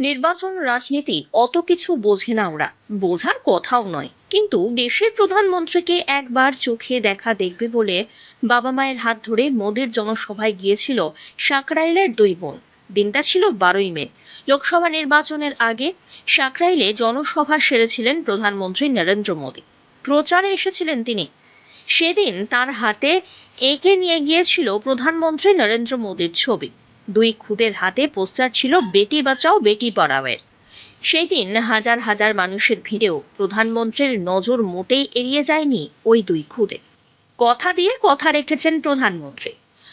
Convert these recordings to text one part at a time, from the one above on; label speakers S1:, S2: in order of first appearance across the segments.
S1: নির্বাচন রাজনীতি অত কিছু বোঝে না ওরা। বোঝার কথাও নয়। কিন্তু দেশের প্রধানমন্ত্রীকে একবার চোখে দেখা দেখবে বলে বাবা মায়ের হাত ধরে মোদির জনসভায় গিয়েছিল সাঁকরাইলের দুই বোন। দিনটা ছিল বারোই মে। লোকসভা নির্বাচনের আগে সাঁকরাইলে জনসভা সেরেছিলেন প্রধানমন্ত্রী নরেন্দ্র মোদী। প্রচারে এসেছিলেন তিনি। সেদিন তার হাতে এঁকে নিয়ে গিয়েছিল প্রধানমন্ত্রী নরেন্দ্র মোদীর ছবি। দুই খুদের হাতে পোস্টার ছিল বেটি বাঁচাও, বেটি পড়াওয়ের। সেই দিন হাজার হাজার মানুষের ভিড়েও প্রধানমন্ত্রীর নজর মোটেই এড়িয়ে যায়নি ওই দুই খুদে। কথা দিয়ে কথা রেখেছেন প্রধানমন্ত্রী।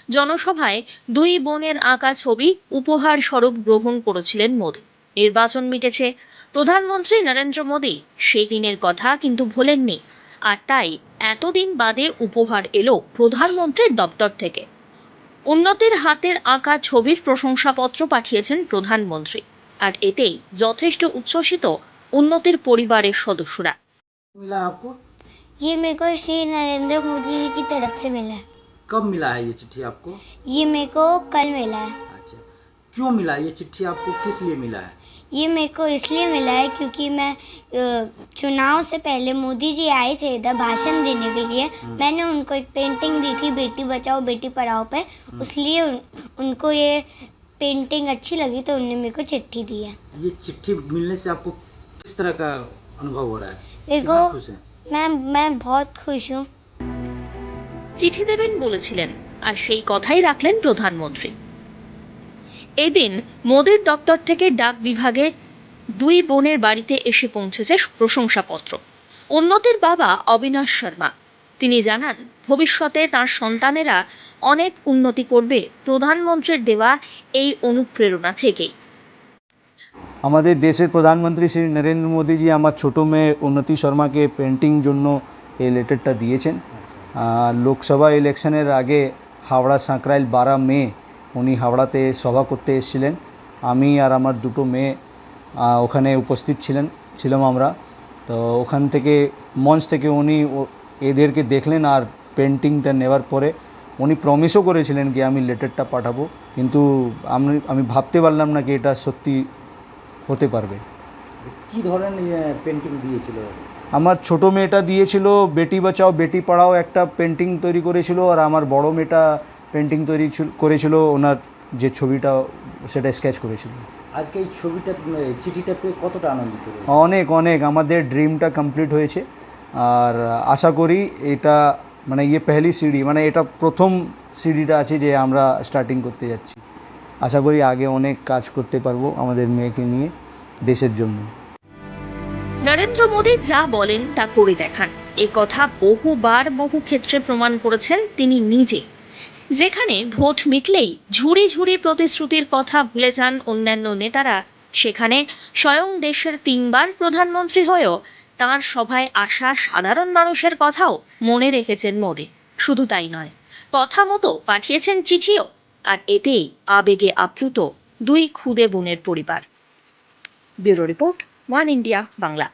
S1: জনসভায় দুই বোনের আঁকা ছবি উপহার স্বরূপ গ্রহণ করেছিলেন মোদী। নির্বাচন মিটেছে। প্রধানমন্ত্রী নরেন্দ্র মোদী সেই দিনের কথা কিন্তু ভোলেননি। আর তাই এতদিন বাদে উপহার এলো প্রধানমন্ত্রীর দপ্তর থেকে। উন্নতির হাতের আঁকা ছবির প্রশংসাপত্র পাঠিয়েছেন প্রধানমন্ত্রী আর এতেই যথেষ্ট উচ্ছ্বসিত উন্নতির পরিবারের সদস্যরা
S2: मिला आपको
S3: ये मेरे को श्री नरेंद्र मोदी जी की तरफ से मिला है
S2: कब मिला है ये चिट्ठी आपको
S3: ये मेरे को कल मिला है
S2: अच्छा क्यों मिला ये चिट्ठी आपको किस लिए मिला है
S3: ये मेरे को इसलिए मिला है क्योंकि मैं अ, चुनाव से पहले मोदी जी आए थे इधर भाषण देने के लिए मैंने उनको एक पेंटिंग दी थी बेटी बचाओ बेटी पढ़ाओ पे इसलिए उन, उनको ये पेंटिंग अच्छी लगी तो उन्होंने मेरे को चिट्ठी दी है
S2: ये चिट्ठी मिलने से आपको किस तरह का अनुभव हो रहा है
S3: मेरे
S2: कितना
S3: को
S2: खुश है
S3: मैं मैं बहुत खुश हूँ
S1: চিঠি দেবেন বলেছিলেন আর সেই কথাই রাখলেন প্রধানমন্ত্রী এদিন মোদির দপ্তর থেকে ডাক বিভাগে দুই বোনের বাড়িতে এসে পৌঁছেছে প্রশংসাপত্র। উন্নতির বাবা অবিনাশ শর্মা। তিনি জানান, ভবিষ্যতে তার সন্তানেরা অনেক উন্নতি করবে, প্রধানমন্ত্রীর দেওয়া এই অনুপ্রেরণা থেকেই।
S4: আমাদের দেশের প্রধানমন্ত্রী শ্রী নরেন্দ্র মোদীজি আমার ছোটো মেয়ে উন্নতি শর্মাকে পেন্টিং জন্য এই লেটারটা দিয়েছেন। লোকসভা ইলেকশনের আগে হাওড়া সাঁকরাইল বারা মে উনি হাওড়াতে সভা করতে এসেছিলেন। আমি আর আমার দুটো মেয়ে ওখানে উপস্থিত ছিলেন ছিলাম আমরা। তো ওখান থেকে মঞ্চ থেকে উনি ও- এদেরকে দেখলেন আর পেন্টিংটা নেওয়ার পরে উনি প্রমিসও করেছিলেন কি আমি লেটারটা পাঠাবো। কিন্তু আমি আমি ভাবতে পারলাম না কি এটা সত্যি হতে পারবে।
S2: কি ধরনের পেন্টিং দিয়েছিল?
S4: আমার ছোট মেয়েটা দিয়েছিল বেটি বাঁচাও বেটি পড়াও একটা পেন্টিং তৈরি করেছিল। আর আমার বড় মেয়েটা পেন্টিং তৈরি ছিল- করেছিল ওনার যে ছবিটা সেটা স্কেচ করেছিল।
S2: আজকে এই ছবিটা চিঠিটা পেয়ে কতটা আনন্দিত
S4: অনেক অনেক। আমাদের ড্রিমটা কমপ্লিট হয়েছে। আর আশা করি এটা মানে ইয়ে পেহলি সিঁড়ি মানে এটা প্রথম সিঁড়িটা আছে যে আমরা স্টার্টিং করতে যাচ্ছি। আশা করি আগে অনেক কাজ করতে পারব আমাদের মেয়েকে নিয়ে দেশের জন্য।
S1: নরেন্দ্র মোদী যা বলেন তা করে দেখান। এ কথা বহুবার বহু ক্ষেত্রে প্রমাণ করেছেন তিনি নিজে যেখানে ভোট মিটলেই ঝুড়ি ঝুড়ি প্রতিশ্রুতির কথা ভুলে যান অন্যান্য নেতারা। সেখানে স্বয়ং দেশের তিনবার প্রধানমন্ত্রী হয়েও তার সভায় আসা সাধারণ মানুষের কথাও মনে রেখেছেন মোদী। শুধু তাই নয়, কথা মতো পাঠিয়েছেন চিঠিও, আর এতেই আবেগে আপ্লুত দুই খুদে বোনের পরিবার। Bureau report, one India, Bangla.